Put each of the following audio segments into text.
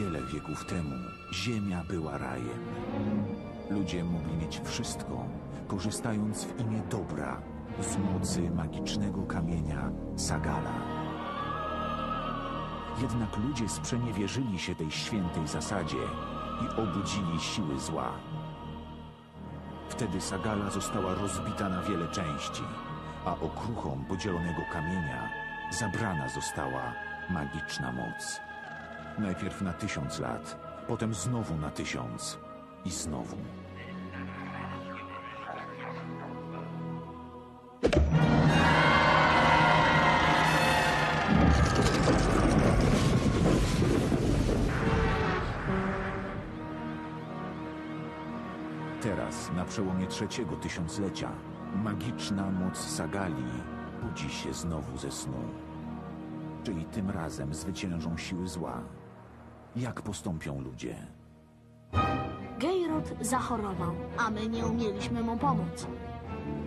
Wiele wieków temu ziemia była rajem. Ludzie mogli mieć wszystko, korzystając w imię dobra z mocy magicznego kamienia Sagala. Jednak ludzie sprzeniewierzyli się tej świętej zasadzie i obudzili siły zła. Wtedy Sagala została rozbita na wiele części, a okruchom podzielonego kamienia zabrana została magiczna moc. Najpierw na tysiąc lat, potem znowu na tysiąc i znowu. Teraz, na przełomie trzeciego tysiąclecia, magiczna moc Sagali budzi się znowu ze snu. Czyli tym razem zwyciężą siły zła. Jak postąpią ludzie? Gejrot zachorował, a my nie umieliśmy mu pomóc.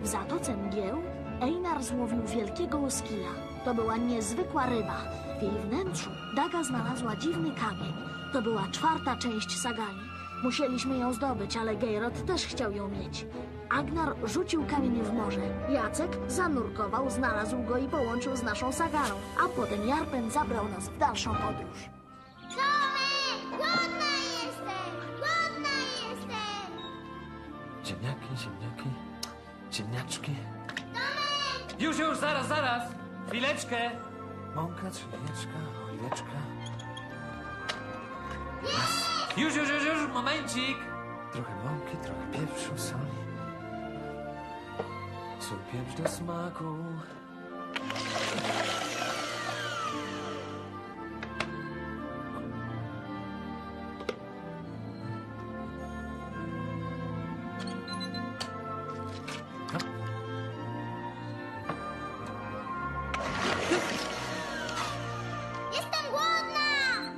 W zatoce mgieł Einar złowił wielkiego łoskija. To była niezwykła ryba. W jej wnętrzu Daga znalazła dziwny kamień. To była czwarta część sagali. Musieliśmy ją zdobyć, ale Gejrot też chciał ją mieć. Agnar rzucił kamień w morze. Jacek zanurkował, znalazł go i połączył z naszą sagalą. A potem Jarpen zabrał nas w dalszą podróż. Tomek! Głodna jestem! Głodna jestem! Ziemniaki, ziemniaki, ziemniaczki. Już, już, zaraz, zaraz! Chwileczkę! Mąka, trzyneczka, oliweczka. Już, już, już, już, momencik! Trochę mąki, trochę pieprzu, soli. Sól, pieprz do smaku.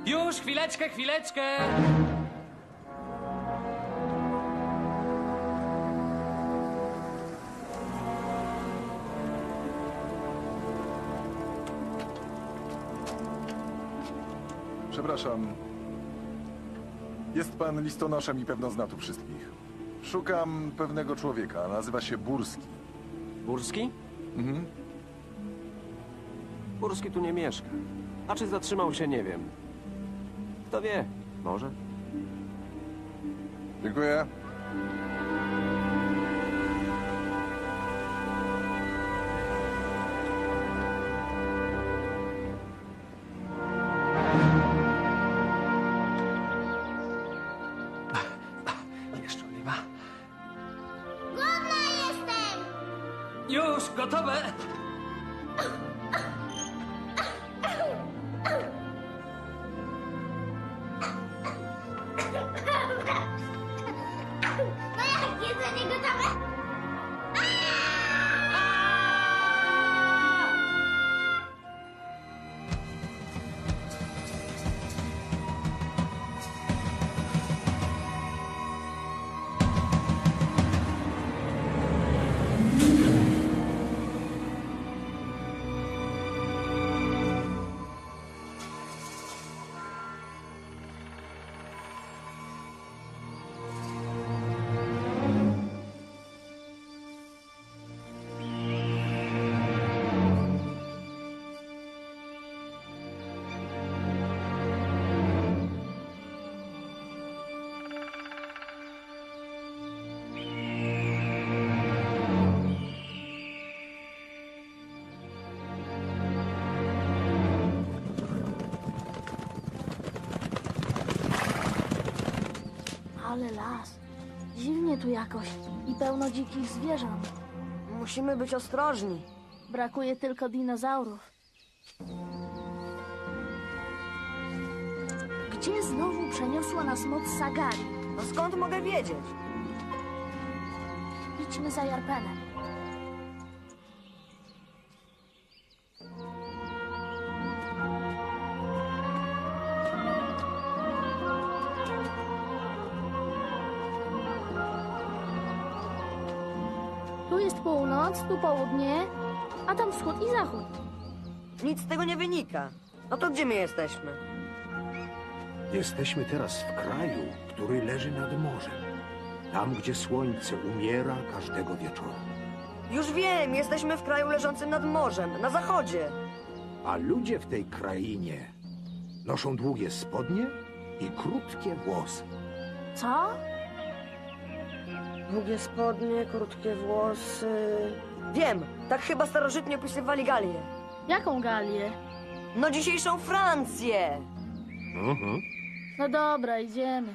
Już, chwileczkę, chwileczkę! Przepraszam. Jest pan listonoszem i pewno zna tu wszystkich. Szukam pewnego człowieka. Nazywa się Burski. Burski? Mhm. Burski tu nie mieszka. A czy zatrzymał się, nie wiem. Kto wie, może. Dziękuję. Jeszcze oliwa. Głodna jestem! Już, gotowe! Ale las. Dziwnie tu jakoś. I pełno dzikich zwierząt. Musimy być ostrożni. Brakuje tylko dinozaurów. Gdzie znowu przeniosła nas moc Sagali? No skąd mogę wiedzieć? Idźmy za Jarpenem. Północ, tu południe, a tam wschód i zachód. Nic z tego nie wynika. No to gdzie my jesteśmy? Jesteśmy teraz w kraju, który leży nad morzem. Tam, gdzie słońce umiera każdego wieczoru. Już wiem, jesteśmy w kraju leżącym nad morzem, na zachodzie. A ludzie w tej krainie noszą długie spodnie i krótkie włosy. Co? Długie spodnie, krótkie włosy... Wiem, tak chyba starożytnie opisywali Galię. Jaką galię? No dzisiejszą Francję! Mhm. No dobra, idziemy.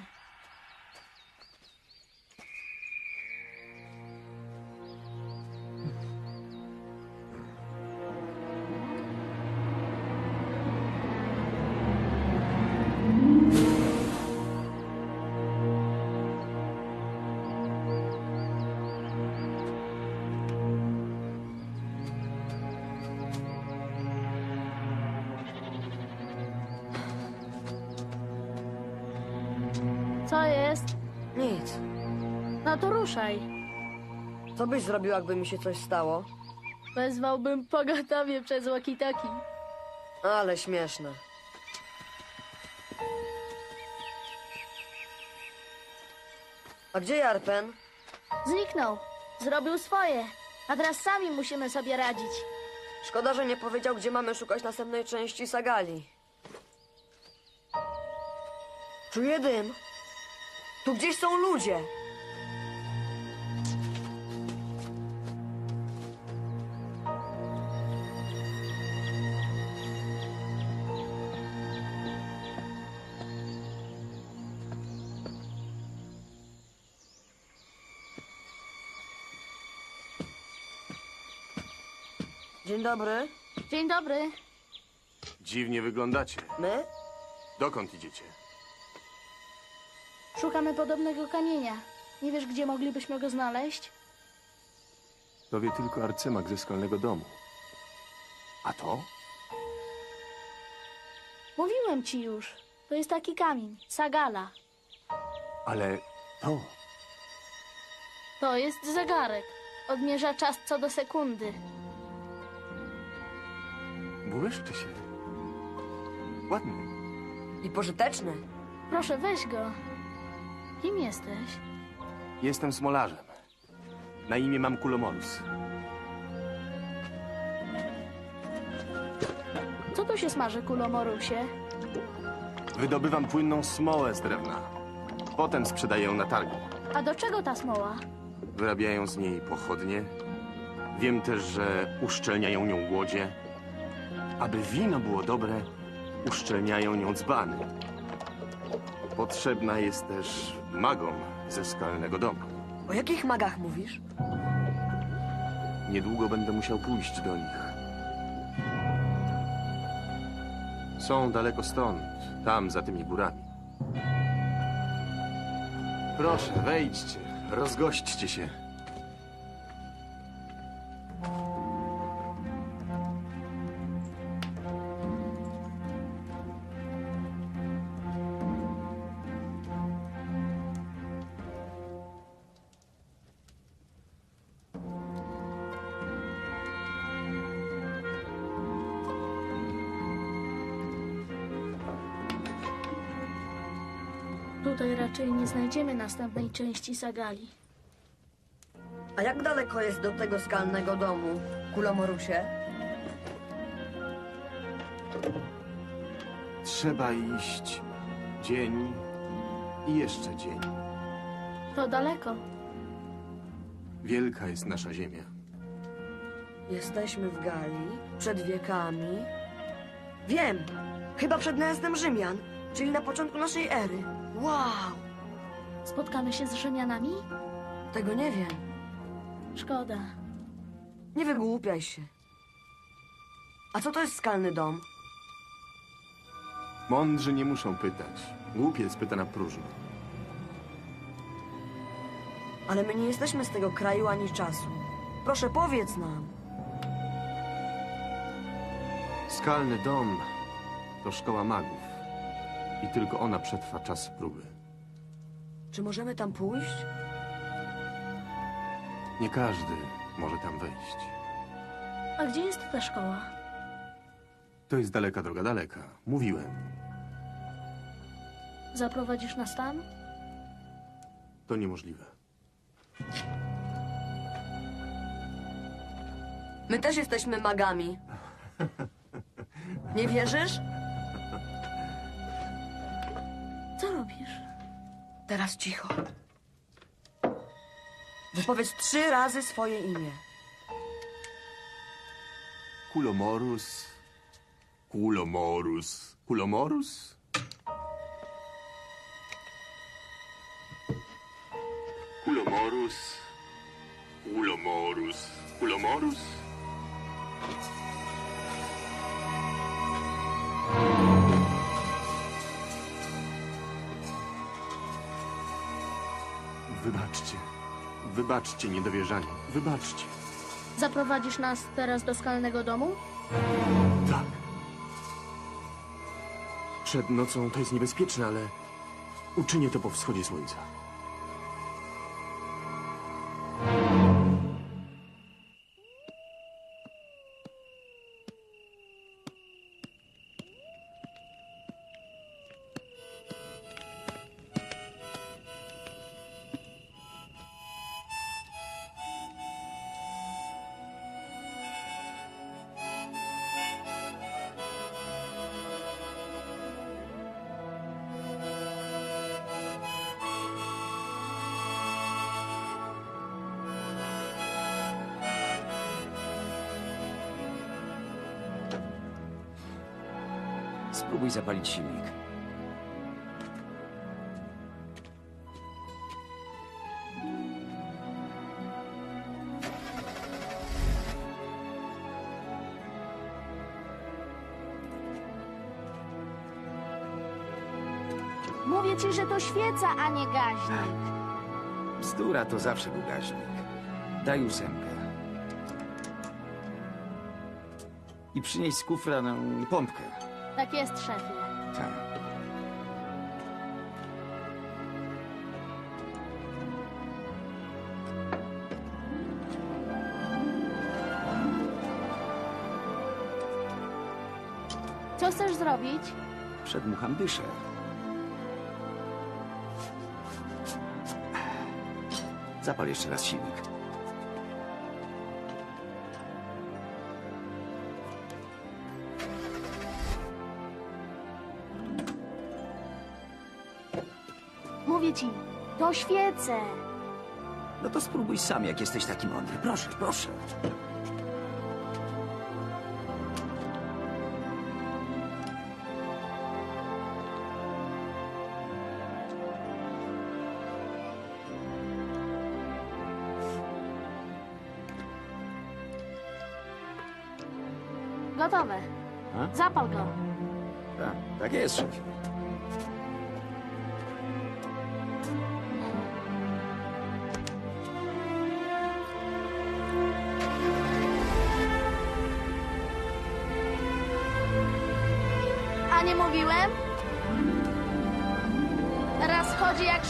Ruszaj. Co byś zrobił, jakby mi się coś stało? Wezwałbym pogotowie przez walkie-talkie. Ale śmieszne. A gdzie Jarpen? Zniknął. Zrobił swoje. A teraz sami musimy sobie radzić. Szkoda, że nie powiedział, gdzie mamy szukać następnej części Sagali. Czuję dym. Tu gdzieś są ludzie. Dzień dobry. Dzień dobry. Dziwnie wyglądacie. My? Dokąd idziecie? Szukamy podobnego kamienia. Nie wiesz, gdzie moglibyśmy go znaleźć? To wie tylko arcymak ze skalnego domu. A to? Mówiłem ci już. To jest taki kamień. Sagala. Ale to... To jest zegarek. Odmierza czas co do sekundy. Błyszczy się. Ładny. I pożyteczny. Proszę, weź go. Kim jesteś? Jestem smolarzem. Na imię mam Kulomorus. Co tu się smaży, kulomorusie? Wydobywam płynną smołę z drewna. Potem sprzedaję ją na targu. A do czego ta smoła? Wyrabiają z niej pochodnie. Wiem też, że uszczelniają nią łodzie. Aby wino było dobre, uszczelniają nią dzbany. Potrzebna jest też magom ze skalnego domu. O jakich magach mówisz? Niedługo będę musiał pójść do nich. Są daleko stąd, tam za tymi górami. Proszę, wejdźcie, rozgośćcie się. Tutaj raczej nie znajdziemy następnej części Sagali. A jak daleko jest do tego skalnego domu, Kulomorusie? Trzeba iść dzień i jeszcze dzień. To daleko. Wielka jest nasza ziemia. Jesteśmy w Galii, przed wiekami. Wiem, chyba przed najaztem Rzymian, czyli na początku naszej ery. Wow, Spotkamy się z Rzymianami? tego nie wiem. Szkoda. Nie wygłupiaj się. A co to jest skalny dom? Mądrzy nie muszą pytać. Głupiec pyta na próżno. Ale my nie jesteśmy z tego kraju ani czasu. Proszę, powiedz nam. Skalny dom to szkoła magów. I tylko ona przetrwa czas próby. Czy możemy tam pójść? Nie każdy może tam wejść. A gdzie jest ta szkoła? To jest daleka droga, daleka. Mówiłem. Zaprowadzisz nas tam? To niemożliwe. My też jesteśmy magami. Nie wierzysz? Teraz cicho. Wypowiedz trzy razy swoje imię. Kulomorus. Kulomorus. Kulomorus? Kulomorus. Kulomorus. Kulomorus? Wybaczcie niedowierzanie. Wybaczcie. Zaprowadzisz nas teraz do skalnego domu? Tak. Przed nocą to jest niebezpieczne, ale uczynię to po wschodzie słońca. Spróbuj zapalić silnik. Mówię ci, że to świeca, a nie gaźnik. Bzdura to zawsze był gaźnik. Daj ósemkę. I przynieś z kufra no, pompkę. Tak jest, szefie. Tak. Co chcesz zrobić? Przedmucham dyszę. Zapal jeszcze raz silnik. Ci, to świece. No to spróbuj sam, jak jesteś taki mądry. Proszę, proszę. Gotowe. A? Zapal go. Tak, tak jest, szefie.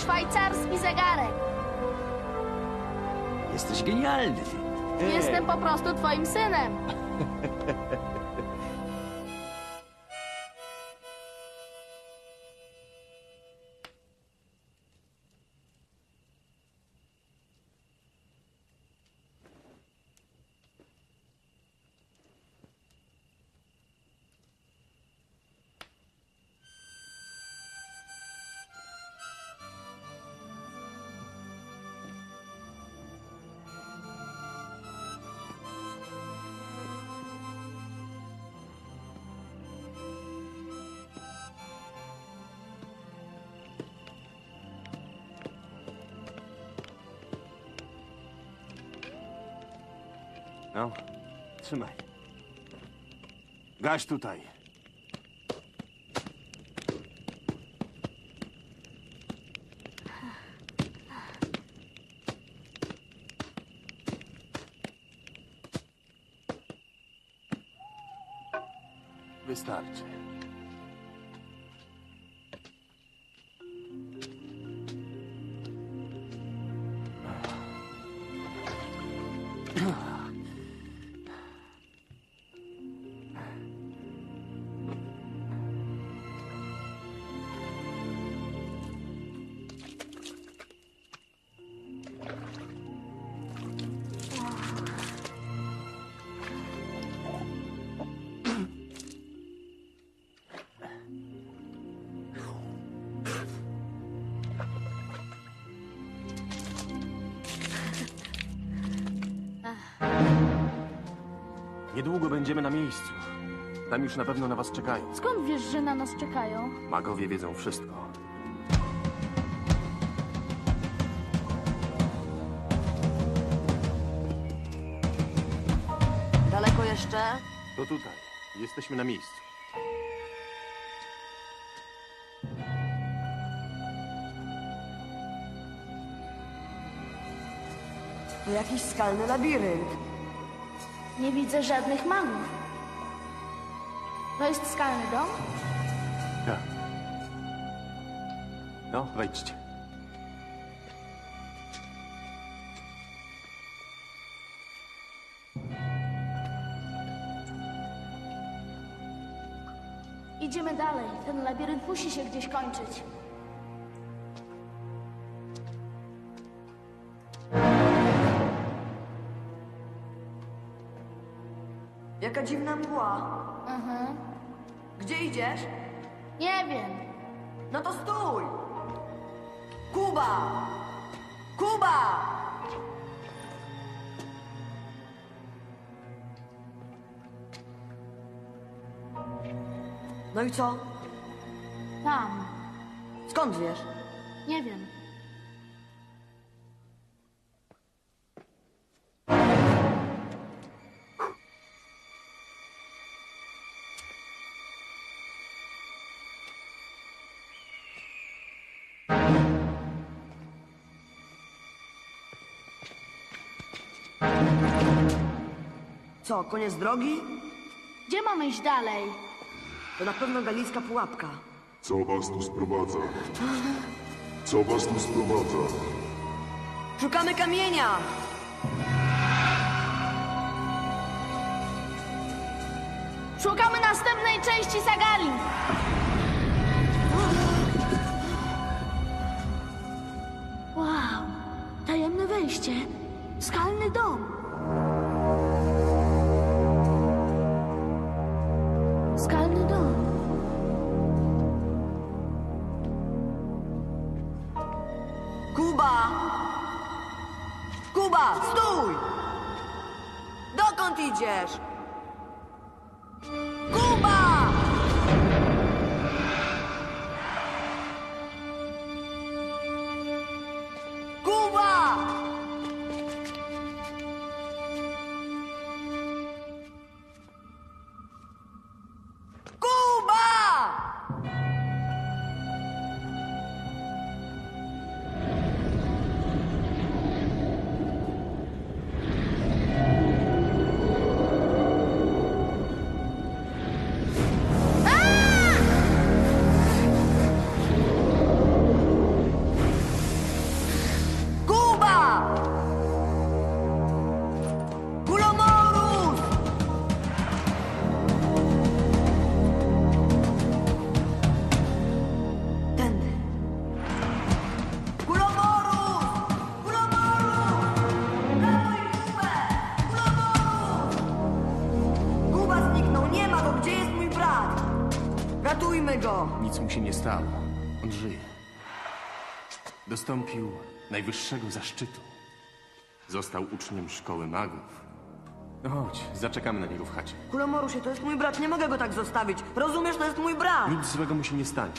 Szwajcarski zegarek. Jesteś genialny. Jestem po prostu twoim synem. No, trzymaj. Gaś tutaj. Wystarczy. Niedługo będziemy na miejscu. Tam już na pewno na was czekają. Skąd wiesz, że na nas czekają? Magowie wiedzą wszystko. Daleko jeszcze? To tutaj. Jesteśmy na miejscu. To jakiś skalny labirynt. Nie widzę żadnych magów. To jest skalny dom? Tak. No, wejdźcie. Idziemy dalej. Ten labirynt musi się gdzieś kończyć. Jaka dziwna mgła. Mhm. Gdzie idziesz? Nie wiem. No to stój! Kuba! Kuba! No i co? Tam. Skąd wiesz? Nie wiem. Co, koniec drogi? Gdzie mamy iść dalej? To na pewno galicka pułapka. Co was tu sprowadza? Co was tu sprowadza? Szukamy kamienia! Szukamy następnej części Sagali! Wow! Tajemne wejście. Skalny dom. Idziesz? Nic mu się nie stało. On żyje. Dostąpił najwyższego zaszczytu. Został uczniem szkoły magów. No chodź, zaczekamy na niego w chacie. Kulomorusie, to jest mój brat, nie mogę go tak zostawić. Rozumiesz, to jest mój brat. Nic złego mu się nie stanie.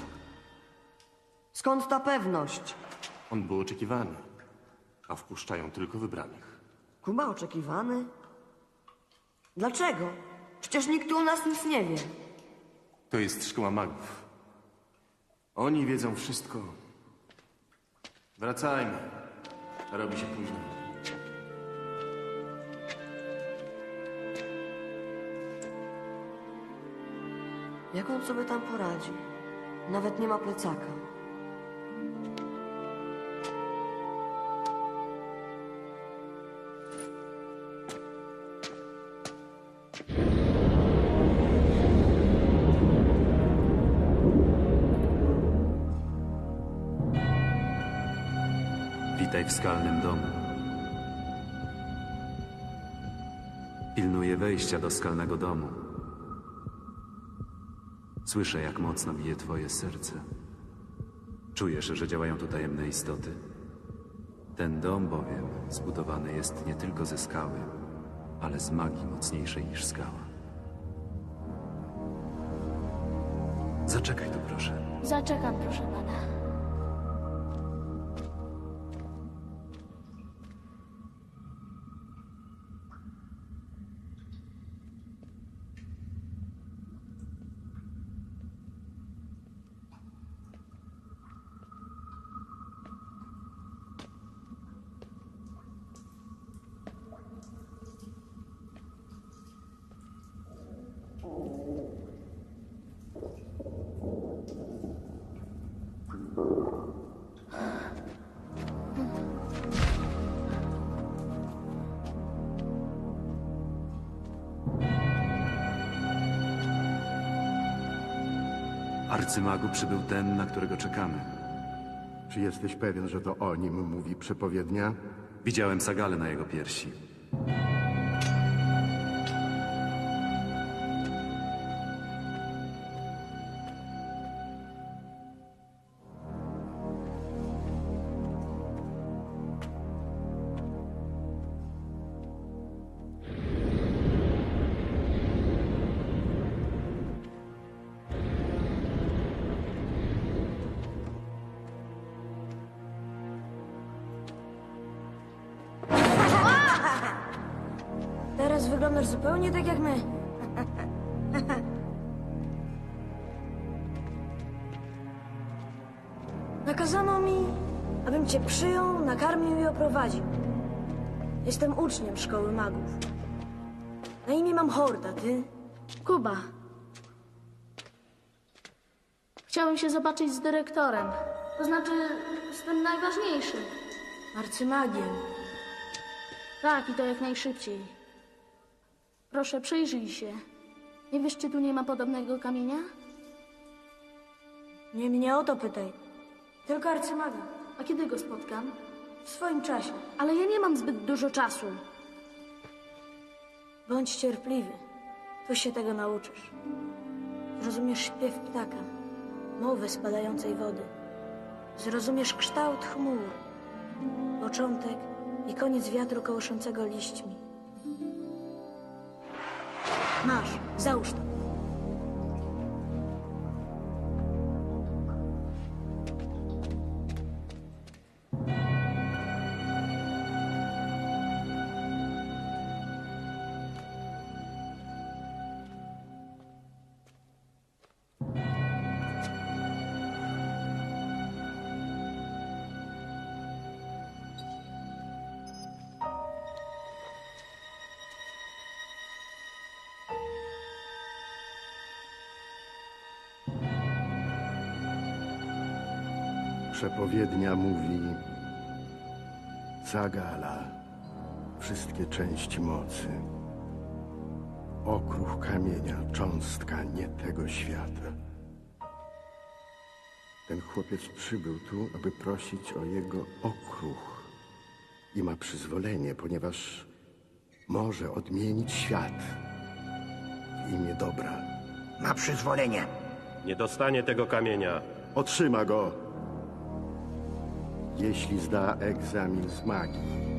Skąd ta pewność? On był oczekiwany, a wpuszczają tylko wybranych. Kuba oczekiwany? Dlaczego? Przecież nikt tu u nas nic nie wie. To jest szkoła magów. Oni wiedzą wszystko. Wracajmy. Robi się późno. Jak on sobie tam poradzi? Nawet nie ma plecaka. Skalnym domu. Pilnuję wejścia do skalnego domu. Słyszę, jak mocno bije twoje serce. Czujesz, że działają tu tajemne istoty. Ten dom bowiem zbudowany jest nie tylko ze skały, ale z magii mocniejszej niż skała. Zaczekaj tu, proszę. Zaczekam, proszę pana. Arcymagu przybył ten, na którego czekamy. Czy jesteś pewien, że to o nim mówi przepowiednia? Widziałem Sagalę na jego piersi. Teraz wyglądasz zupełnie tak jak my. Nakazano mi, abym cię przyjął, nakarmił i oprowadził. Jestem uczniem szkoły magów. Na imię mam Horda, ty? Kuba. Chciałem się zobaczyć z dyrektorem. To znaczy, z tym najważniejszym. Arcymagiem. Tak, i to jak najszybciej. Proszę, przyjrzyj się. Nie wiesz, czy tu nie ma podobnego kamienia? Nie mnie o to pytaj. Tylko arcymaga. A kiedy go spotkam? W swoim czasie. Ale ja nie mam zbyt dużo czasu. Bądź cierpliwy. To się tego nauczysz. Zrozumiesz śpiew ptaka, mowę spadającej wody. Zrozumiesz kształt chmur, początek i koniec wiatru kołyszącego liśćmi. Марш, за ушным. Przepowiednia mówi Zagala, wszystkie części mocy. Okruch kamienia, cząstka nie tego świata. Ten chłopiec przybył tu, aby prosić o jego okruch. I ma przyzwolenie, ponieważ może odmienić świat w imię dobra. Ma przyzwolenie. Nie dostanie tego kamienia. Otrzyma go, jeśli zda egzamin z magii.